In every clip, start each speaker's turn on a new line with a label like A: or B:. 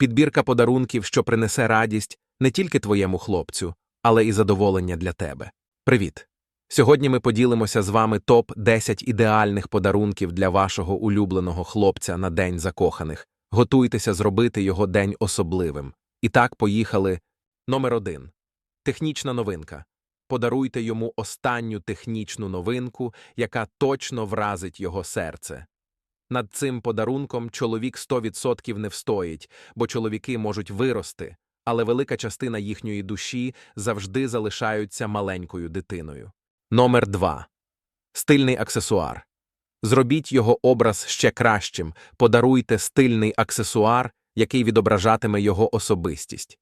A: Підбірка подарунків, що принесе радість не тільки твоєму хлопцю, але і задоволення для тебе. Привіт! Сьогодні ми поділимося з вами топ-10 ідеальних подарунків для вашого улюбленого хлопця на День закоханих. Готуйтеся зробити його день особливим. І так, поїхали. Номер 1. Технічна новинка. Подаруйте йому останню технічну новинку, яка точно вразить його серце. Над цим подарунком чоловік 100% не встоїть, бо чоловіки можуть вирости, але велика частина їхньої душі завжди залишаються маленькою дитиною. Номер 2. Стильний аксесуар. Зробіть його образ ще кращим, подаруйте стильний аксесуар, який відображатиме його особистість.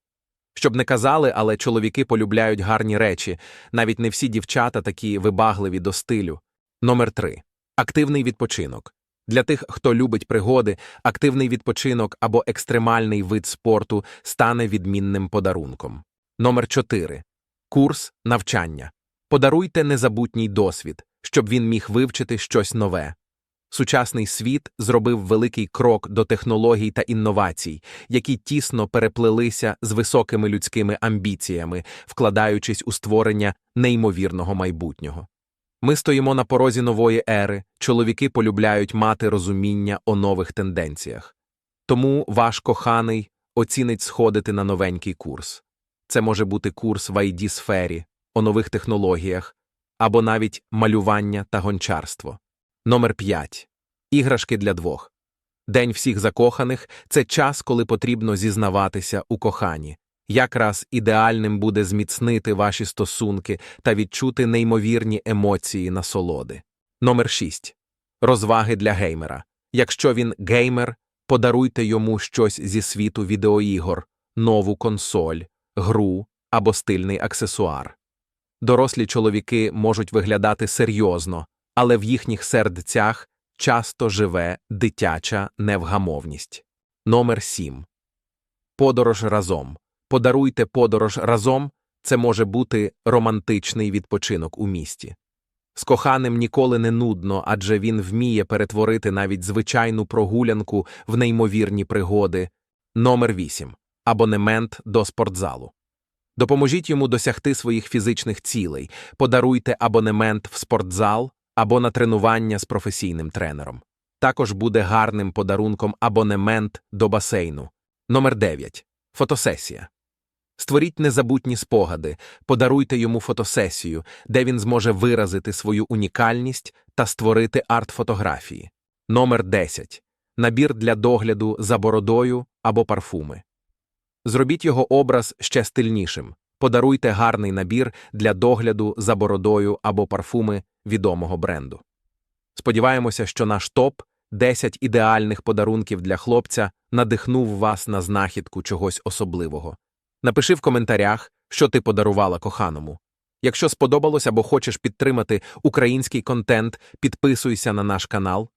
A: Щоб не казали, але чоловіки полюбляють гарні речі, навіть не всі дівчата такі вибагливі до стилю. Номер 3. Активний відпочинок. Для тих, хто любить пригоди, активний відпочинок або екстремальний вид спорту стане відмінним подарунком. Номер 4. Курс навчання. Подаруйте незабутній досвід, щоб він міг вивчити щось нове. Сучасний світ зробив великий крок до технологій та інновацій, які тісно переплелися з високими людськими амбіціями, вкладаючись у створення неймовірного майбутнього. Ми стоїмо на порозі нової ери, чоловіки полюбляють мати розуміння о нових тенденціях. Тому ваш коханий оцінить сходити на новенький курс. Це може бути курс в id сфері о нових технологіях або навіть малювання та гончарство. Номер 5. Іграшки для двох. День всіх закоханих це час, коли потрібно зізнаватися у коханні. Якраз ідеальним буде зміцнити ваші стосунки та відчути неймовірні емоції насолоди. Номер 6. Розваги для геймера. Якщо він геймер, подаруйте йому щось зі світу відеоігор, нову консоль, гру або стильний аксесуар. Дорослі чоловіки можуть виглядати серйозно, але в їхніх сердцях часто живе дитяча невгамовність. Номер 7. Подорож разом. Подаруйте подорож разом це може бути романтичний відпочинок у місті. З коханим ніколи не нудно, адже він вміє перетворити навіть звичайну прогулянку в неймовірні пригоди. Номер 8. Абонемент до спортзалу. Допоможіть йому досягти своїх фізичних цілей, подаруйте абонемент в спортзал або на тренування з професійним тренером. Також буде гарним подарунком абонемент до басейну. Номер 9. Фотосесія. Створіть незабутні спогади, подаруйте йому фотосесію, де він зможе виразити свою унікальність та створити арт-фотографії. Номер 10. Набір для догляду за бородою або парфуми. Зробіть його образ ще стильнішим. Подаруйте гарний набір для догляду за бородою або парфуми відомого бренду. Сподіваємося, що наш топ 10 ідеальних подарунків для хлопця надихнув вас на знахідку чогось особливого. Напиши в коментарях, що ти подарувала коханому. Якщо сподобалось або хочеш підтримати український контент, підписуйся на наш канал,